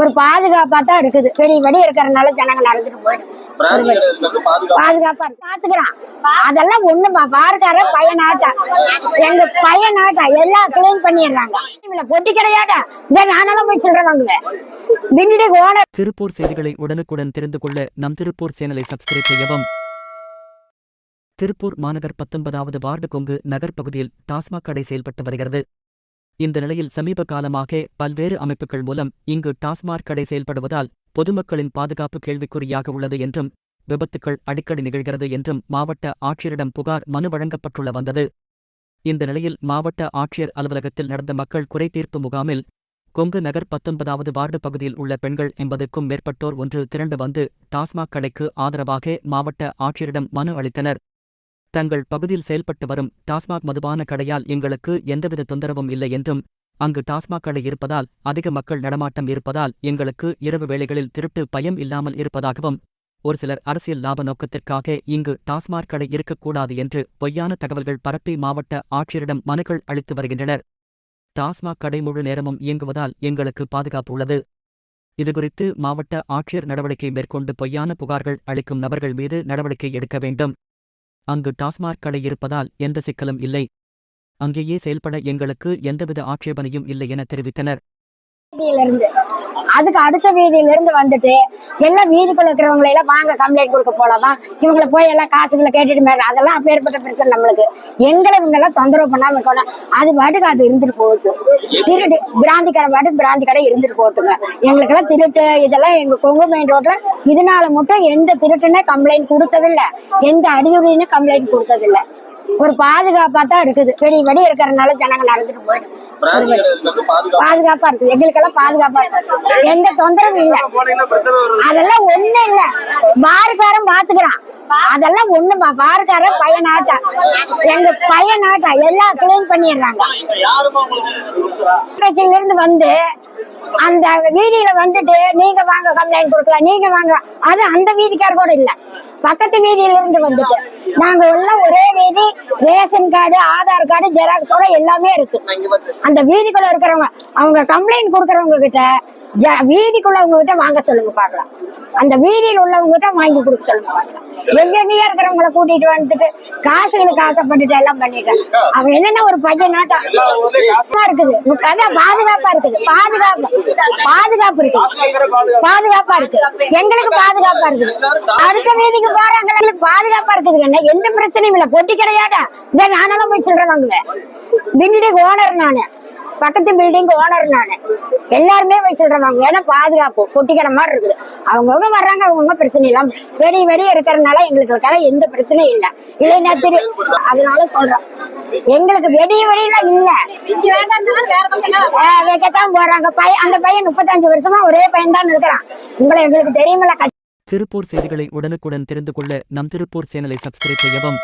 ஒரு பாதுகாப்பா தான் இருக்குது வெடி வெடி இருக்கிறதுனால ஜனங்க நடந்துட்டு போயிடும் பாதுகாப்பு. பாத்துக்கிறான். அதெல்லாம் ஒண்ணுமா பாருக்கார பையனாட்டா. எங்க பையனாட்டா எல்லாம் கிளீன் பண்ணிடுறாங்க. பொட்டி கிடையாட்டா இந்த நானெல்லாம் போய் சொல்ற வாங்குவேன். திருப்பூர் செய்திகளை உடனுக்குடன் தெரிந்து கொள்ள நம் திருப்பூர் சேனலை சப்ஸ்கிரைப் செய்யவும். திருப்பூர் மாநகர் பத்தொன்பதாவது வார்டு கொங்கு நகர் பகுதியில் டாஸ்மாக் கடை செயல்பட்டு வருகிறது. இந்த நிலையில் சமீப காலமாக பல்வேறு அமைப்புகள் மூலம் இங்கு டாஸ்மாக் கடை செயல்படுவதால் பொதுமக்களின் பாதுகாப்பு கேள்விக்குறியாக உள்ளது என்றும் விபத்துக்கள் அடிக்கடி நிகழ்கிறது என்றும் மாவட்ட ஆட்சியரிடம் புகார் மனு வழங்கப்பட்டுள்ள வந்தது. இந்த நிலையில் மாவட்ட ஆட்சியர் அலுவலகத்தில் நடந்த மக்கள் குறை தீர்ப்பு முகாமில் கொங்கு நகர் பத்தொன்பதாவது வார்டு பகுதியில் உள்ள பெண்கள் எண்பதுக்கும் மேற்பட்டோர் ஒன்று திரண்டு வந்து டாஸ்மாக் கடைக்கு ஆதரவாக மாவட்ட ஆட்சியரிடம் மனு அளித்தனர். தங்கள் பகுதியில் செயல்பட்டு வரும் டாஸ்மாக் மதுபான கடையால் எங்களுக்கு எந்தவித தொந்தரவும் இல்லை என்றும் அங்கு டாஸ்மாக் கடை இருப்பதால் அதிக மக்கள் நடமாட்டம் இருப்பதால் எங்களுக்கு இரவு வேளைகளில் திருட்டு பயம் இல்லாமல் இருப்பதாகவும் ஒரு சிலர் அரசியல் லாப நோக்கத்திற்காக இங்கு டாஸ்மாக் கடை இருக்கக்கூடாது என்று பொய்யான தகவல்கள் பரப்பி மாவட்ட ஆட்சியரிடம் மனுக்கள் அளித்து வருகின்றனர். டாஸ்மாக் கடை முழு நேரமும் இயங்குவதால் எங்களுக்கு பாதுகாப்பு உள்ளது. இதுகுறித்து மாவட்ட ஆட்சியர் நடவடிக்கை மேற்கொண்டு பொய்யான புகார்கள் அளிக்கும் நபர்கள் மீது நடவடிக்கை எடுக்க வேண்டும். அங்கு டாஸ்மாக் கடை இருப்பதால் எந்த சிக்கலும் இல்லை. அங்கேயே செயல்பட எங்களுக்கு எந்தவித ஆட்சேபனையும் இல்லை என தெரிவித்தனர். வீதியில இருந்து அதுக்கு அடுத்த வீதியில இருந்து வந்துட்டு எல்லாம் வீதிக்குள்ள இருக்கிறவங்களை எல்லாம் வாங்க கம்ப்ளைண்ட் கொடுக்க போலாமா? இவங்களை போய் எல்லாம் காசுகளை கேட்டுட்டு மேல அதெல்லாம் அப்பேற்பட்ட பிரச்சனை நம்மளுக்கு. எங்களை இவங்க எல்லாம் தொந்தரவு பண்ணாம இருக்கணும். அது பாட்டுக்கு அது இருந்துட்டு போகுது. திருட்டு பிராந்தி கடை பாட்டுக்கு பிராந்தி கடை இருந்துட்டு போட்டுங்க எங்களுக்கு எல்லாம் திருட்டு இதெல்லாம் எங்க கொங்கு மெயின் ரோட்ல இதனால மட்டும் எந்த திருட்டுன்னு கம்ப்ளைண்ட் கொடுத்ததில்லை. எந்த அடியுடின்னு கம்ப்ளைண்ட் கொடுத்ததில்ல. ஒரு பாதுகாப்பா தான் இருக்குது வெடி வெடி இருக்கிறதுனால ஜனங்க நடந்துட்டு போயிடும் பாதுகாப்பு. இருக்குது. எங்களுக்கெல்லாம் பாதுகாப்பா இருக்கு எந்த தொந்தரவும் இல்ல. அதெல்லாம் ஒண்ணு இல்ல. பாருக்காரன் பாத்துக்கிறான். அதெல்லாம் ஒண்ணுமா பாருக்காரன் பையனாட்டா. எங்க பையனாட்டா. எல்லாம் கிளீன் பண்ணிடுறாங்க. இருந்து வந்து அந்த வீதியில வந்துட்டு நீங்க வாங்க கம்ப்ளைண்ட் கொடுக்கலாம் நீங்க வாங்க. அது அந்த வீதிக்கார கூட இல்ல. பக்கத்து வீதியில இருந்து வந்துட்டு. நாங்க எல்லாம் ஒரே வீதி ரேஷன் கார்டு ஆதார் கார்டு ஜெராக்ஸோட எல்லாமே இருக்கு. அந்த வீதிக்குள்ள இருக்கிறவங்க அவங்க கம்ப்ளைண்ட் கொடுக்கறவங்க கிட்ட ஜ- வீதிக்குள்ளவங்க கிட்ட வாங்க சொல்லுங்க பார்க்கலாம். அந்த வீதியில் உள்ளவங்க கிட்ட வாங்கி கொடுக்க சொல்லுங்க பார்க்கலாம். எங்கெங்கேயா இருக்கிறவங்கள கூட்டிட்டு வந்துட்டு காசுகளுக்கு ஆசைப்பட்டுட்டு எல்லாம் பண்ணிட்டேன். அவன் என்னன்னா ஒரு பையன் நாட்டம் இருக்குது அதான் பாதுகாப்பா இருக்குது. பாதுகாப்பு. பாதுகாப்பு இருக்கு. பாதுகாப்பா இருக்கு. எங்களுக்கு பாதுகாப்பா இருக்குது. அடுத்த வீதிக்கு போறாங்க எங்களுக்கு பாதுகாப்பா இருக்குது எந்த பிரச்சனையும் இல்ல. பொட்டி கிடையாடா இந்த நானெல்லாம் போய் சொல்ற வாங்குவேன். பில்டிங் ஓனர் நானு. பக்கத்து பில்டிங் ஓனர் நானு. எல்லாருமே போய் சொல்றாங்க ஏன்னா பாதுகாப்பு பொட்டிக்கிற மாதிரி இருக்குது. அவங்கவுங்க வர்றாங்க அவங்கவுங்க பிரச்சனை இல்லாம வெடி வெடி இருக்கிறதுனால எங்களுக்கு எந்த பிரச்சனையும் இல்ல. இல்லைன்னா திரு அதனால சொல்றோம். எங்களுக்கு வெடி வெடியெல்லாம் இல்ல. வைக்கத்தான் போறாங்க பையன் அந்த பையன் முப்பத்தஞ்சு வருஷமா ஒரே பையன் தான் இருக்கிறான் உங்களை எங்களுக்கு தெரியுமில்ல திருப்பூர் செய்திகளை உடனுக்குடன் தெரிந்து கொள்ள நம் திருப்பூர் சேனலை சப்ஸ்கிரைப் செய்யவும்.